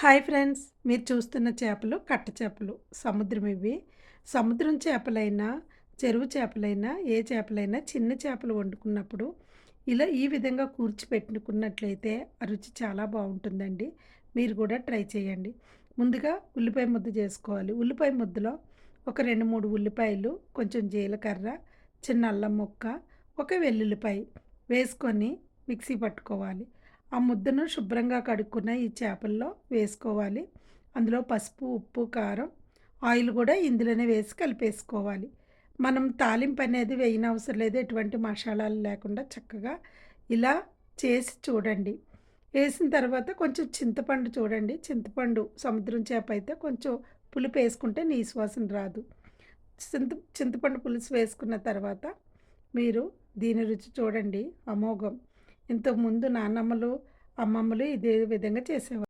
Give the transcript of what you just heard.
Hi friends మీరు చూస్తున్న చేపలు కట్ట చేపలు. సముద్రం ఇవి. సముద్రం చేపలైనా చెరువు చేపలైనా ఏ చేపలైనా చిన్న చేపలు వండుకున్నప్పుడు ఇలా ఈ విధంగా కూర్చిపెట్టుకున్నట్లయితే ఆ రుచి చాలా బాగుంటుందండి. మీరు కూడా ట్రై చేయండి. ముందుగా ఉల్లిపాయ ముద్ద చేసుకోవాలి. ఉల్లిపాయ ముద్దలో ఒక రెండు మూడు ఉల్లిపాయలు కొంచెం జీలకర్ర చిన్న అల్లం ముక్క ఒక వెల్లుల్లిపాయ వేసుకొని మిక్సీ పట్టుకోవాలి. ఆ ముద్దను శుభ్రంగా కడుక్కున్న ఈ చేపల్లో వేసుకోవాలి. అందులో పసుపు ఉప్పు కారం ఆయిల్ కూడా ఇందులోనే వేసి కలిపేసుకోవాలి. మనం తాలింపు అనేది వేయనవసరం లేదు. ఎటువంటి మసాలాలు లేకుండా చక్కగా ఇలా చేసి చూడండి. వేసిన తర్వాత కొంచెం చింతపండు చూడండి. చింతపండు సముద్రం చేప అయితే కొంచెం పులుపు వేసుకుంటే నీ శ్వాసన రాదు. చింత చింతపండు పులుసు వేసుకున్న తర్వాత మీరు దీని రుచి చూడండి. అమోఘం. ఇంతకుముందు నాన్నమ్మలు అమ్మమ్మలు ఇదే విధంగా చేసేవారు.